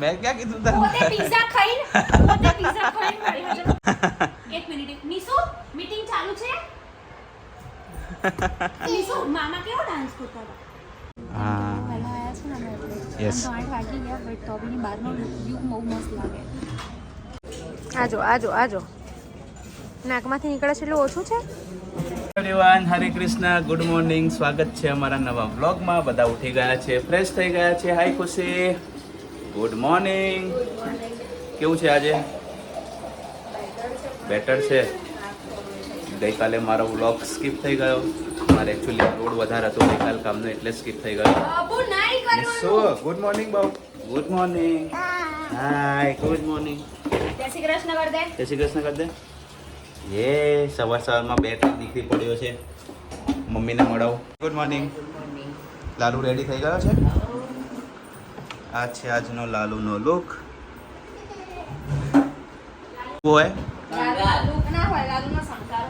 મેં ક્યાં કીધું પોતે તને પિઝા ખાઈને પોતે પિઝા ખાઈને મારી હાજર એક મિનિટ નિશુ મીટિંગ ચાલુ છે? નિશુ મામા કેવો ડાન્સ કરતા હતા? હા. પહેલા આયા છે ને અમે તો આઠ વાગી ગયા બટ તો બી બહારનો વ્યૂ બહુ મસ્ત લાગે. આજો આજો આજો. નાકમાંથી નીકળે છે એટલું ઓછું છે? એવરીવન હરે કૃષ્ણ ગુડ મોર્નિંગ સ્વાગત છે અમારા નવા વ્લોગમાં બધા ઉઠી ગયા છે ફ્રેશ થઈ ગયા છે. હાય ખુશી. ગુડ મોર્નિંગ કેવું છે આજે? બેટર છે? ગઈકાલે મારો વ્લોગ સ્કીપ થઈ ગયો. મારે એકચ્યુઅલી લોડ વધારે હતો ગઈકાલ કામનો એટલે સ્કીપ થઈ ગયો. શું? Good morning Babu. Good morning hi good morning જય શ્રી કૃષ્ણ કર દે જય શ્રી કૃષ્ણ કર દે યે સવાર સવારમાં બે ત્રણ દીકરી પડ્યો છે. મમ્મીને મળાવું. ગુડ મોર્નિંગ લાલુ રેડી થઈ ગયો છે? આ છે આજનો લાલુનો લુક. હોય.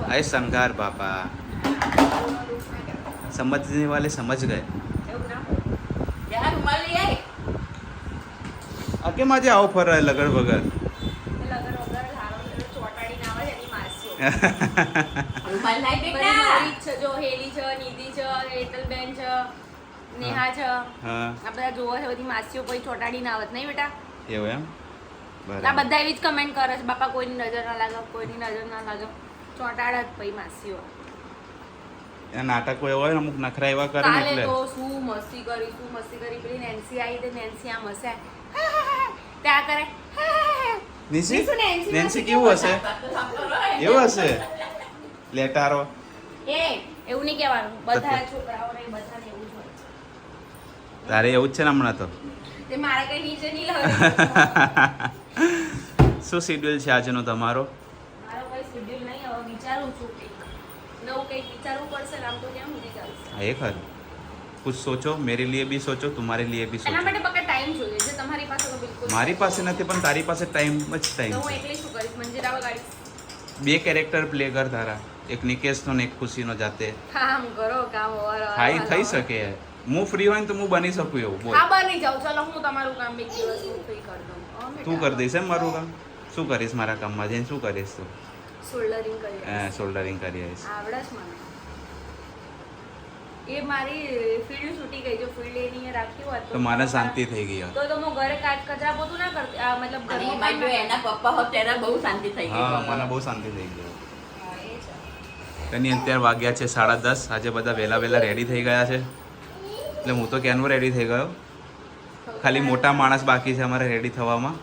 અરે શંકાર બાપા. સમજને વાલે સમજ ગયે કેમ આજે આવો ફર લગડ વગર? લગન વગર હારો ચોટાડી ના આવે એની માસી. રૂમાલ લાઈ બેટા. જો હેલી છે નિધિ છે હેતલબેન છે નેહા છે. આ બધા જોવો છે બધી માસીઓ કોઈ ચોટાડી ના આવત નહીં બેટા? એવું એમ? આ બરાબર. બધા એવી જ કમેન્ટ કરે છે બાપા કોઈની નજર ના લાગે કોઈની નજર ના લાગે. ચોટાડ જ પછી માસીઓ. નાટકો એવો હોય ને અમુક નખરા એવા કરે ને એટલે. તો શું મસ્તી કરી શું મસ્તી કરી પેલી નેન્સી આવી તે નેન્સી આમ મસે ત્યાં કરે. નિશી નેન્સી કેવું હશે? એવું હશે? લેટારો. એ એવું નહીં કહેવાનું. બધા છોકરાઓને બધાને એવું જ હોય. તારે એવું જ છે ને હમણાં તો તે મારે કઈ નીચે નહીં લાવે શું શેડ્યુલ છે આજનો તમારો મારો કોઈ શેડ્યુલ નહીં હવે વિચારું છું કંઈક નવું કંઈક વિચારવું પડશે ને આમ તો કેમ સુધી ચાલશે હા એ ખરું કુછ સોચો મેરે लिए भी सोचो तुम्हारे लिए भी એના सोचो માટે પક્કા ટાઈમ જોઈએ છે તમારી પાસે તો બિલકુલ મારી પાસે નથી પણ તારી પાસે ટાઈમ જ ટાઈમ તો હું છે એકલી શું કરીશ મંજીરા વગાડીશ બે કેરેક્ટર પ્લે કર તારા એક નિકેશનો ને એક ખુશીનો જાતે કામ કરો કામ ઓર ઓર, હા એ ઓર, થઈ ઓર. શકે હું ફ્રી હોય ને તો હું બની શકું એવું બોલ. હા બની જાઉં. ચલો હું તમારું કામ એક દિવસ હું કરી દઉં. તું કરી દઈશ એમ મારું કામ? શું કરીશ મારા કામમાં જઈને? શું કરીશ તું? સોલ્ડરિંગ કરી શોલ્ડરિંગ કરી આવીશ. આવડે મને. એ મારી ફિલ્ડ છૂટી ગઈ. જો ફિલ્ડ એની રાખી હોત તો મારે શાંતિ થઈ ગઈ હોત. તો તો હું ઘરે કાચ કચરા પોતું ના કરતી મતલબ ઘરે ઘરનું જો એના પપ્પા હોત ત્યારે બહુ શાંતિ થઈ ગઈ હા મને બહુ શાંતિ થઈ ગઈ. હા, તેની અત્યારે વાગ્યા છે સાડા દસ. આજે બધા વહેલા વહેલા રેડી થઈ ગયા છે. એટલે હું તો ક્યાંનો રેડી થઈ ગયો. ખાલી મોટા માણસ બાકી છે અમારે રેડી થવામાં.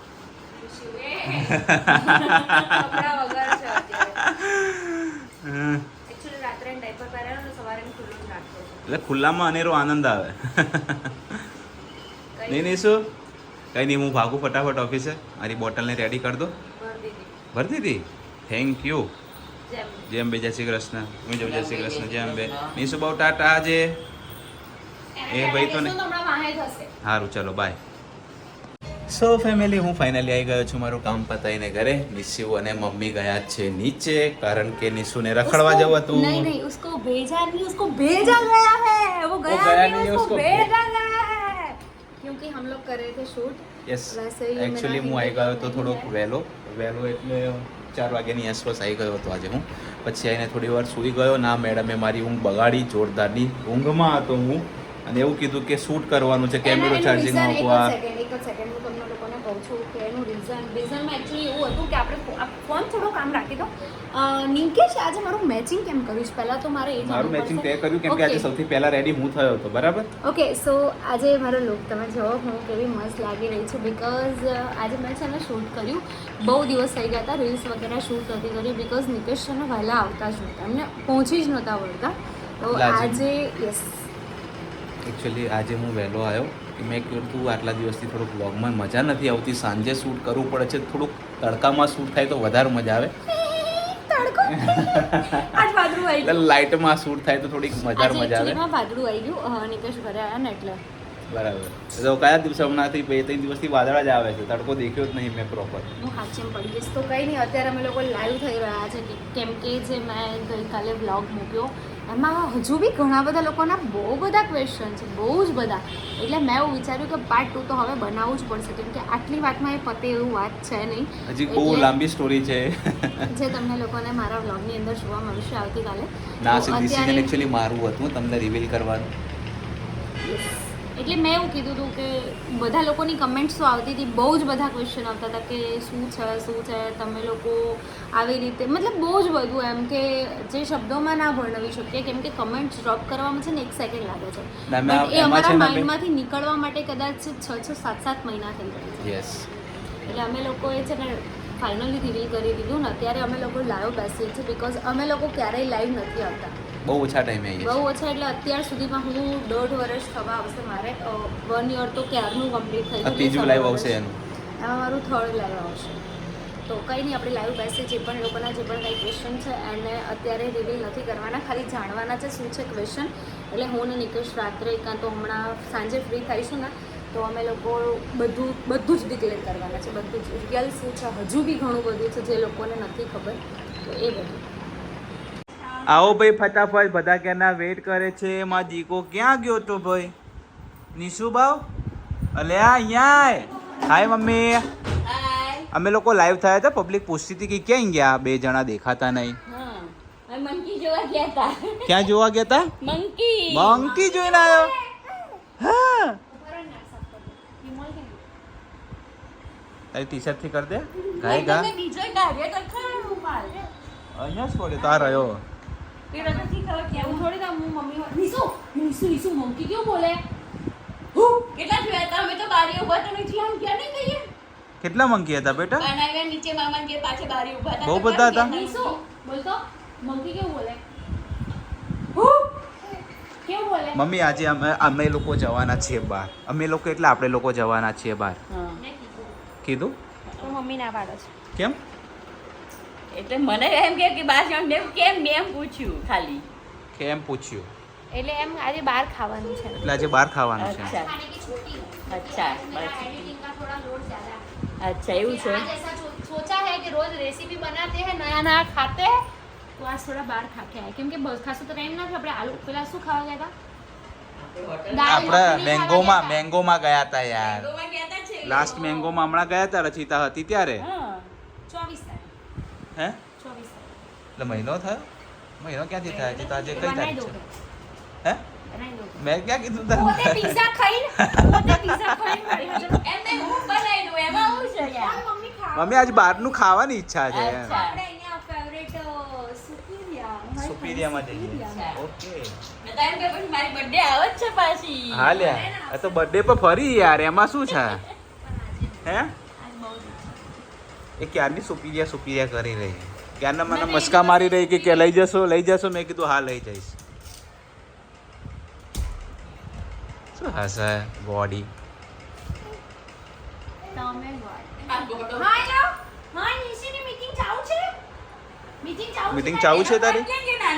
એટલે ખુલ્લામાં અનેરો આનંદ આવે. નહીં નહીં શું? કંઈ નહીં હું ભાગું ફટાફટ ઓફિસે મારી બોટલને રેડી કરી દો. ભર દીધી. ભરતી હતી થેન્ક યુ જેમ. બે જય શ્રી કૃષ્ણ. હું જય જય શ્રી કૃષ્ણ. જેમ બે. નીસુ બહુ ટાટા આજે? એ ભાઈ તો ને સારું ચલો બાય સો ફેમિલી હું ફાઇનલી આવી ગયો છું મારું કામ પતાવીને ઘરે. નિશુ અને મમ્મી ગયા છે નીચે કારણ કે નિશુને રખડવા જવું હતું. નહીં નહીં ઉસકો ભેજા નહીં ઉસકો ભેજા ગયા હે. વો ગયા નહીં ઉસકો ભેજા ગયા હે. ક્યોંકિ હમ લોગ કરે થે શૂટ યસ એક્ચ્યુઅલી હું આવી ગયો તો થોડોક વહેલો. વહેલો એટલે ચાર વાગ્યાની આસપાસ આવી ગયો હતો આજે હું. પછી આવીને થોડી વાર સૂઈ ગયો. ના મેડમે મારી ઊંઘ બગાડી જોરદારની ઊંઘમાં હતો હું. અને એવું કીધું કે શૂટ કરવાનું છે કેમેરો ચાર્જિંગ જ મૂકવા એક જ second. હું તમને લોકોને કહું છું કે એનું રીઝન રીઝનમાં એકચ્યુઅલી એવું હતું કે આપણે ફોન થોડો કામ રાખી દો. નિકેશ આજે મારું મેચિંગ કેમ કર્યું છે? પહેલા તો મારે એ મારું મેચિંગ તે કર્યું કેમ કે આજે સૌથી પહેલા રેડી હું થયો હતો બરાબર? ઓકે સો આજે મારો લુક તમે જુઓ હું કેવી મસ્ત લાગી રહી છું બિકોઝ આજે મેં છે ને શૂટ કર્યું. બહુ દિવસ થઈ ગયા હતા રીલ્સ વગેરે શૂટ નથી કરી બીકોઝ નિકેશ છે ને વહેલા આવતા જ નહોતા એમને પહોંચી જ નહોતા વળતા. તો આજે યસ એકચ્યુઅલી આજે હું વહેલો આવ્યો મેં કહ્યું તું આટલા દિવસથી થોડુંક વ્લોગમાં મજા નથી આવતી સાંજે શૂટ કરવું પડે છે થોડુંક તડકામાં શૂટ થાય તો વધારે મજા આવે. લાઇટમાં શૂટ થાય તો થોડીક મજા મજા આવે. વાદળું આવી ગયું. નિકેશ ભરે આવ્યા ને એટલે બરાબર. તો કયા દિવસે હમણાંથી બે ત્રણ દિવસથી વાદળા જ આવે છે? તડકો દેખ્યો જ નહીં મેં પ્રોપર હું હાચેમ પડી જઈશ. તો કંઈ નહીં અત્યારે અમે લોકો લાઈવ થઈ રહ્યા છે. કે- કેમ કે જે મેં ગઈકાલે બ્લોગ મૂક્યો એમાં હજુ બી ઘણા બધા લોકોના બહુ બધા ક્વેશ્ચન છે બહુ જ બધા. એટલે મેં એવું વિચાર્યું કે પાર્ટ ટુ તો હવે બનાવવું જ પડશે કેમ કે આટલી વાતમાં એ પતે એવું વાત છે નહીં. હજી બહુ લાંબી સ્ટોરી છે. જે તમને લોકોને મારા બ્લોગની અંદર જોવા મળશે આવતીકાલે. ના ડિસિઝન અત્યારે- મારું હતું તમને રિવીલ કરવાનું. એટલે મેં એવું કીધું હતું કે બધા લોકોની કમેન્ટ્સો આવતી હતી બહુ જ બધા ક્વેશ્ચન આવતા હતા કે શું છે શું છે તમે લોકો આવી રીતે મતલબ બહુ જ બધું એમ કે જે શબ્દોમાં ના વર્ણવી શકીએ કેમ કે કમેન્ટ્સ ડ્રોપ કરવામાં છે ને એક સેકન્ડ લાગે છે. એ અમારા માઇન્ડમાંથી નીકળવા માટે કદાચ છ છ સાત સાત મહિના થઈ ગયા છે. એટલે અમે લોકોએ છે ને ફાઇનલી રિવીલ કરી દીધું ને અત્યારે અમે લોકો લાઈવ બેસીએ છીએ બિકોઝ અમે લોકો ક્યારેય લાઈવ નથી આવતા. બહુ ઓછા ટાઈમે આવીએ બહુ ઓછા એટલે અત્યાર સુધીમાં હું દોઢ વર્ષ થવા આવશે મારે. વન યર તો ક્યારનું કમ્પ્લીટ થઈ ગયું ત્રીજું લાઈવ આવશે એનું. એમાં મારું થર્ડ લાઈવ આવશે. તો કંઈ નહીં આપણે લાઈવ બેસીએ જે પણ લોકોના જે પણ કંઈ ક્વેશ્ચન છે એને અત્યારે રિવીલ નથી કરવાના ખાલી જાણવાના છે શું છે ક્વેશ્ચન એટલે હું ને નિકેશ રાત્રે કાં તો હમણાં સાંજે ફ્રી થઈશું ને તો અમે લોકો બધું બધું જ ડિક્લેર કરવાના છે. બધું જ રિયલ શું છે હજુ બી ઘણું બધું છે જે લોકોને નથી ખબર. તો એ બધું. આવો ભાઈ ફટાફટ બધા ક્યાંના વેટ કરે છે? એમાં દીકો ક્યાં ગયો તો ભાઈ? નિશુ ભાવ અલે આ અહીંયા હાય મમ્મી. અમે લોકો લાઈવ થયા હતા પબ્લિક પૂછતી હતી કે ક્યાં ગયા? બે જણા દેખાતા નહીં. ક્યાં જોવા ગયા હતા? મંકી મંકી જોઈને આવ્યો. હા. તારી ટી શર્ટથી કર દે. ગાય ગા. અહીંયા જ પડ્યો તાર આ થોડી ના હું મમ્મી નીસુ નીસુ નીસુ મંકી કેવું બોલે? કેટલા જોયા હતા અમે તો બારી ઊભા તો નથી આમ ક્યાં નહીં કહીએ. કેટલા મંકી હતા બેટા? બનાવ્યા નીચે મામા જે પાછે બારી ઊભા હતા બહુ બધા હતા? ક્યાં નીસુ બોલતો મંકી કેવું બોલે? કેવું મમ્મી આજે અમે અમે લોકો જવાના છીએ બહાર. અમે લોકો એટલે આપણે લોકો જવાના છીએ બહાર. કીધું? તો મમ્મી ના પાડે છે. કેમ? એટલે મને એમ કે કે બાર જણ દેવ કેમ બે એમ પૂછ્યું ખાલી. કેમ પૂછ્યું? એટલે એમ આજે બહાર ખાવાનું છે. એટલે આજે બહાર ખાવાનું છે. અચ્છા. અચ્છા અચ્છા એવું છે? સોચા હે કે રોજ રેસીપી બનાતે હે નયા નયા ખાતે હે. તો આજ થોડા બહાર ખાકે આયા. કેમ કે બસ ખાસું તો ટાઈમ નથી આપણે આલુ પેલા શું ખાવા ગયા હતા? આપણે મેંગોમાં મેંગોમાં ગયા હતા યાર. લાસ્ટ મેંગોમાં હમણાં ગયા હતા રચિતા હતી ત્યારે. હા. હે? 24 એટલે મહિનો થયો? મહિનો ક્યાંથી થાય? છે તો આજે કઈ તારીખ છે? હે? મેં ક્યાં કીધું પોતે પિઝા ખાઈને પોતે પિઝા ખાઈને મારી એમ નહીં હું બનાવી દઉં? એમાં હું છે યાર? મમ્મી આજે બહારનું ખાવાની ઈચ્છા છે. આપણે અહીંયા ફેવરેટ સુપીરિયા. સુપીરિયામાં જઈએ. ઓકે. મેં તો એમ કે પછી મારી બર્થડે આવે જ છે પાછી. હા લ્યા. આ તો બર્થડે પર ફરી યાર. એમાં શું છે? હે? એ ક્યારની સુપીરિયા સુપીરિયા કરી રહી ક્યારના મને મસ્કા મારી રહી કે કે લઈ જશો લઈ જશો? મેં કીધું હા લઈ જઈશ. શું હશે? બોડી મીટિંગ ચાલુ છે? મીટિંગ ચાલુ મીટિંગ ચાલુ છે તારી?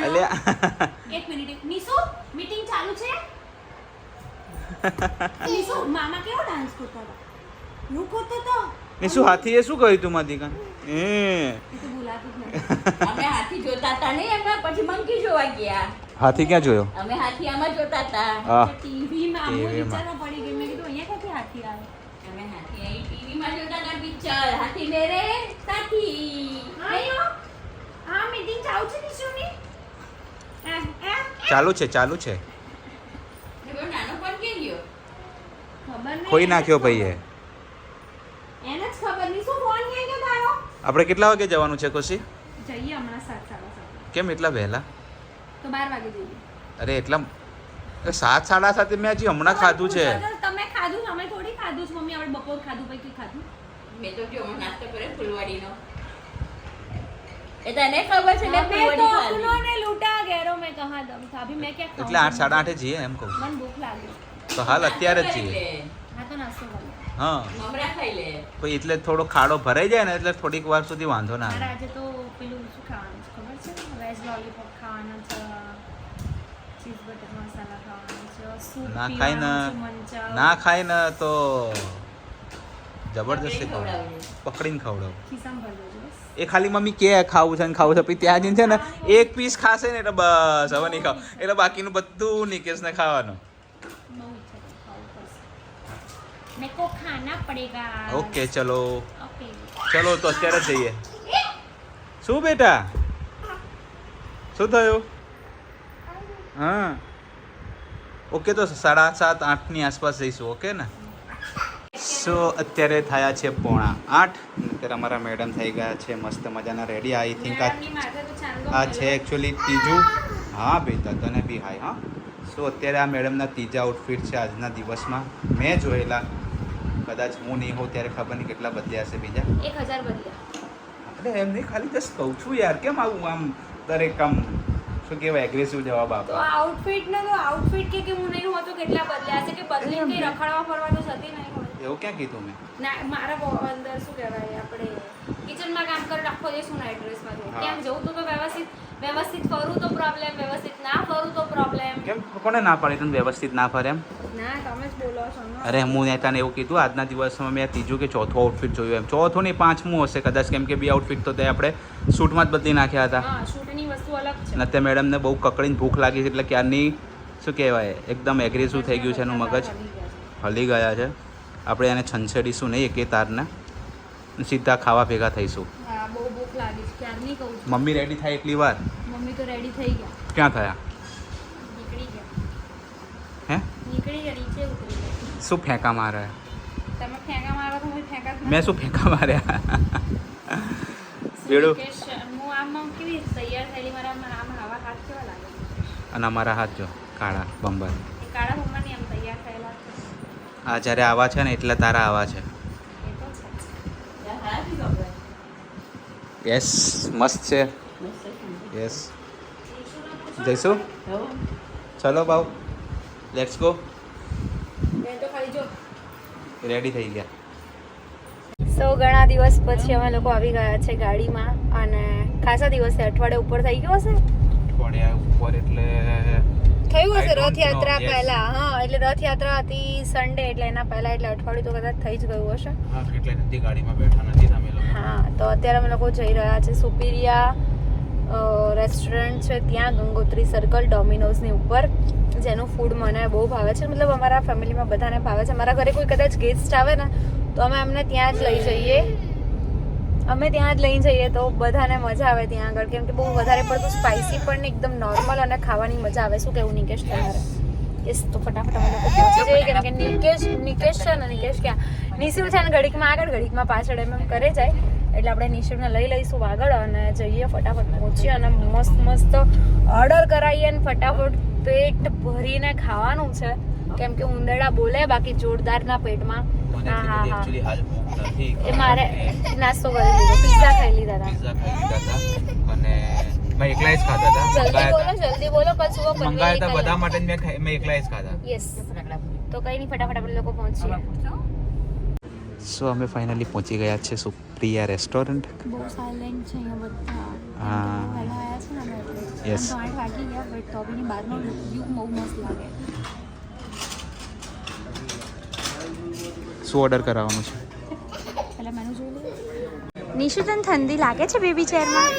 અલ્યા. એક મિનિટ નિશુ મીટિંગ ચાલુ છે? નિશુ મામા કેવો ડાન્સ કરતા હતા? હું કરતો તો? ને શું હાથીએ શું કહ્યું તું માધિકા એ. એ અમે હાથી જોતા હતા નહીં એમાં પછી મંકી જોવા ગયા. હાથી ક્યાં જોયો? અમે હાથી આમાં જોતા હતા. TV માં. પડી ગઈ. મેં કીધું અહીંયા ક્યાંથી હાથી આવે? અમે હાથી અહીં ટીવી માં જોતા હતા પિક્ચર. હાથી મેરે સાથી. આયો આ મીટિંગ ચાલુ છે નિશુની એ એ ચાલુ છે ચાલુ છે. એ પેલો નાનો પણ કે ગયો? ખબર નહીં. ખોઈ નાખ્યો ભાઈએ. એને જ ખબર નહીં. શું ફોન ક્યાં ગયો તારો? આપણે કેટલા વાગે જવાનું છે કોશી જઈએ હમણાં સાત સાડા કેમ એટલા વહેલા? તો 12 વાગે જઈએ. અરે એટલા સાત સાડા સાતે મેં હજી હમણાં ખાધું છે. તમે ખાધું અમે થોડી ખાધું છે મમ્મી આપણે બપોર ખાધું પછી ખાધું. મેં તો જો નાસ્તો કર્યો ફૂલવાડીનો. તને ખબર છે મેં તો ઉન્હોને જઈએ એમ કહું. મને ભૂખ લાગી. તો હાલ અત્યારે જ જઈએ. હા તો નાસ્તો હા. મમરા ખાઈ લે. પછી એટલે થોડો ખાડો ભરાઈ જાય ને એટલે થોડીક વાર સુધી વાંધો ના આવે. આજે તો પેલું શું ખાવાનું છે ખબર છે? વેજ લોલીપોપ ખાવાનું છે ચીઝ બટર મસાલા ખાવાનું છે સૂપ ના ખાય ને. ના ખાય ને તો જબરદસ્તી પકડીને ખવડાવ પકડીને ખવડાવ. એ ખાલી મમ્મી કે ખાવું છે ને ખાવું છે પછી ત્યાં જઈને છે ને એક પીસ ખાશે ને એટલે બસ હવે નહીં ખાવ. એટલે બાકીનું બધું નિકેશને ખાવાનું બહુ ઈચ્છા છે ખાવું કો ખાના પડેગા ઓકે ચલો ઓકે ચલો તો અત્યારે જઈએ શું બેટા શું થયું હા ઓકે તો સાડા સાત આઠની આસપાસ જઈશું ઓકે ને સો અત્યારે થયા છે પોણા આઠ અત્યારે અમારા મેડમ થઈ ગયા છે મસ્ત મજાના રેડી આઈ થિંક આ છે એકચ્યુઅલી ત્રીજું હા બેટા તને બી હાય હા સો અત્યારે આ મેડમના ત્રીજા આઉટફિટ છે આજના દિવસમાં મેં જોયેલા કદાચ હું નહીં હોઉં ત્યારે ખબર નહીં કેટલા બદલ્યા હશે બીજા. એક હજાર બદલ્યા. આપણે એમ નહીં ખાલી જસ્ટ કહું છું યાર કેમ આવું આમ દરેક આમ શું કહેવાય એગ્રેસિવ જવાબ તો આપે? આ આઉટફિટ ને તો આઉટફિટ કે કે હું નહીં હોતો કેટલા બદલ્યા છે કે બદલી કે રખડવા ફરવા તો જતી નહીં હોય. એવું ક્યાં કીધું મેં? ના મારા અંદર શું કહેવાય આપણે કિચનમાં કામ કરી આખો દિવસ હું ના એડ્રેસમાં હા. જવું તો તો વ્યવસ્થિત વ્યવસ્થિત ફરું તો પ્રોબ્લેમ વ્યવસ્થિત ના ફરું તો પ્રોબ્લેમ કેમ? કોને ના પાડી તને વ્યવસ્થિત ના ફરે એમ? ના તમે જ બોલો છો અરે હું ને તને એવું કીધું આજના દિવસમાં મેં ત્રીજું કે ચોથું આઉટફિટ જોયું એમ. ચોથું નહીં પાંચમું હશે કદાચ કેમ કે બે આઉટફિટ તો તે આપણે શૂટમાં જ બદલી નાખ્યા હતા. હા શૂટની વસ્તુ અલગ છે. તે મેડમને બહુ કકડીને ભૂખ લાગી છે એટલે ક્યારની શું કહેવાય એકદમ એગ્રેસિવ થઈ ગયું છે એનું મગજ. હલી ગયા છે. આપણે એને છંછેડીશું નહીં એકે તારને. સીધા ખાવા ભેગા થઈશું. લાગી છે. ક્યારની કહું છું? મમ્મી રેડી થાય એટલી વાર? મમ્મી તો રેડી થઈ ગયા. ક્યાં થયા? નીકળી ગયા. હે? નીકળી ગયા નીચે ઉતરી ગયા. શું ફેંકા મારે? તમે ફેંકા મારો તો હું ફેંકા મેં શું ફેંકા માર્યા? શ- હું આમ આમ કેવી તૈયાર થયેલી? મારા આમ હવા હાથ કેવા લાગે અને અમારા હાથ જો કાળા બંબર કાળા ભૂમાની આમ તૈયાર થયેલા આ જ્યારે આવા છે ને એટલે તારા આવા છે એ તો છે ત્યાં હારાથી કપડાં. યસ મસ્ત છે. યસ જઈશું. ચલો ભાવ લેટ્સ ગો રેડી થઈ ગયા. સો ઘણા દિવસ પછી અમે લોકો આવી ગયા છે ગાડીમાં અને ખાસા દિવસે અઠવાડિયા ઉપર થઈ ગયો હશે? અઠવાડિયા ઉપર એટલે થયું હશે રથયાત્રા પહેલા હા એટલે રથયાત્રા હતી સન્ડે એટલે એના પહેલા એટલે અઠવાડિયું તો કદાચ થઈ જ ગયું હશે. હા એટલે નથી ગાડીમાં બેઠા નથી તમે લોકો. હા તો અત્યારે અમે લોકો જઈ રહ્યા છે સુપિરિયા રેસ્ટોરન્ટ છે ત્યાં ગંગોત્રી સર્કલ ડોમિનોઝની ઉપર જેનું ફૂડ મને બહુ ભાવે છે. મતલબ અમારા ફેમિલીમાં બધાને ભાવે છે. મારા ઘરે કોઈ કદાચ ગેસ્ટ આવે ને તો અમે અમને ત્યાં જ લઈ જઈએ. અમે ત્યાં જ લઈ જઈએ તો બધાને મજા આવે ત્યાં આગળ. કેમ કે બહુ વધારે પડતું સ્પાઇસી પણ એકદમ નોર્મલ અને ખાવાની મજા આવે. શું કેવું નિકેશ તમારે? યસ તો ફટાફટ અમે લોકો પહોંચી જઈએ. કેમ કે નિકેશ નિકેશ છે ને, નિકેશ ક્યાં? નિશિવ છે ને ઘડીકમાં આગળ, ઘડીકમાં પાછળ એમ કરે જાય. એટલે આપણે નિશિવને લઈ લઈશું આગળ અને જઈએ ફટાફટ પહોંચીએ અને મસ્ત મસ્ત ઓર્ડર કરાવીએ અને ફટાફટ પેટ ભરીને ખાવાનું છે. કેમ કે ઉંદરડા બોલે બાકી જોરદારના પેટમાં. હા હા હા. એ મારે નાસ્તો કરી લીધો પિઝા ખાઈ લીધા હતા. અને મેં એકલા જ ખાધા હતા. જલ્દી બોલો જલ્દી બોલો મંગાયા હતા બધા માટે મેં મેં એકલા જ ખાધા. યસ તો કઈ નહીં ફટાફટ આપણે લોકો પહોંચીએ. સો અમે ફાઇનલી પહોંચી ગયા છે સુપ્રિયા રેસ્ટોરન્ટ બહુ સાયલેન્ટ છે અહીંયા બધા. હા. પહેલા આવ્યા છે ને અમે એટલે. Yes. આમ વાગી ગયા બટ તો બહારનો વ્યૂ બહુ મસ્ત લાગે. શું ઓર્ડર કરાવવાનું છે? નિશુ તને ઠંડી લાગે છે બેબી ચેરમાં?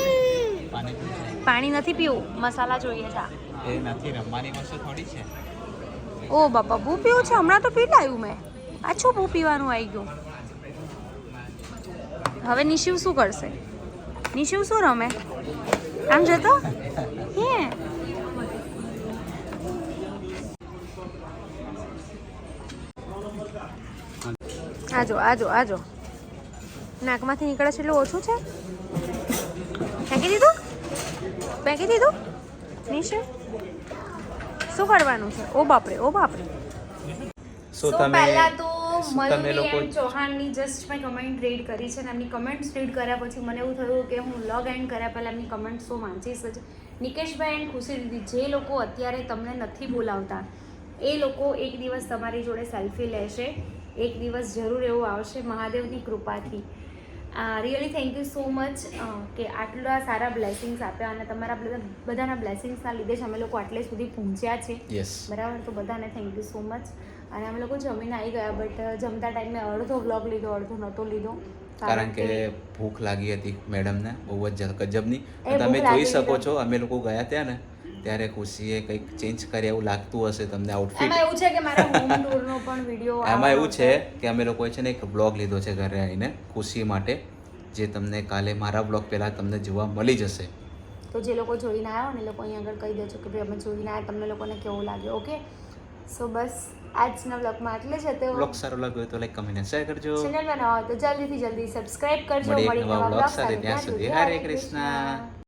પાણી નથી પીવું મસાલા જોઈએ છે એ નથી રમવાની વસ્તુ થોડી છે. ઓ બાપા બહુ પીવું છે? હમણાં તો પી લાવ્યું મેં. આછો બહુ પીવાનું આવી ગયું. હવે નિશિવ શું કરશે? નિશિવ શું રમે? આમ જતો? હે. આજો આજો આજો. નાકમાંથી નીકળે છે એટલું ઓછું છે? ફેંકી દીધું? ફેંકી દીધું? નિશિવ શું કરવાનું છે? ઓ બાપરે ઓ બાપરે. સો તમે પહેલા તો તમે લોકો ચૌહાણની જસ્ટ મેં કમેન્ટ રીડ કરી છે અને એમની કમેન્ટ્સ રીડ કર્યા પછી મને એવું થયું કે હું લોગ એન્ડ કર્યા પહેલાં એમની કમેન્ટ્સ તો વાંચીશ જ. નિકેશભાઈ એન્ડ ખુશી દીદી જે લોકો અત્યારે તમને નથી બોલાવતા એ લોકો એક દિવસ તમારી જોડે સેલ્ફી લેશે. એક દિવસ જરૂર એવું આવશે મહાદેવની કૃપાથી. Really thank you so much કે આટલા સારા બ્લેસિંગ્સ આપ્યા અને તમારા બધાના બ્લેસિંગ્સના લીધે જ અમે લોકો આટલે સુધી પહોંચ્યા છે. બરાબર? તો બધાને થેન્ક યુ સો મચ અને અમે લોકો જમીને આવી ગયા બટ જમતા ટાઈમે અડધો વ્લોગ લીધો અડધો નહોતો લીધો. કારણ કે ભૂખ લાગી હતી મેડમને બહુ જ ગજબની. તમે જોઈ શકો છો અમે લોકો ગયા ત્યાં ને ત્યારે ખુશીએ કંઈક ચેન્જ કરે એવું લાગતું હશે તમને આઉટફિટ એમાં એવું છે કે મારા હોમ ટૂરનો પણ વીડિયો એમાં એવું છે કે અમે લોકોએ છે ને એક બ્લોગ લીધો છે ઘરે આવીને ખુશી માટે જે તમને કાલે મારા બ્લોગ પહેલાં તમને જોવા મળી જશે. તો જે લોકો જોઈને આવ્યો ને એ લોકો અહીંયા આગળ કહી દેજો કે ભાઈ અમે જોઈને આવ્યા તમને લોકોને કેવું લાગ્યો? ઓકે સો બસ આજના બ્લોગમાં આટલે જ હતો બ્લોગ સારો લાગ્યો તો લાઈક કમેન્ટ શેર કરજો. ચેનલમાં નવા હોય તો જલ્દીથી જલ્દી સબસ્ક્રાઇબ કરજો. મળી નવા બ્લોગ સાથે. ત્યાં સુધી હરે કૃષ્ણ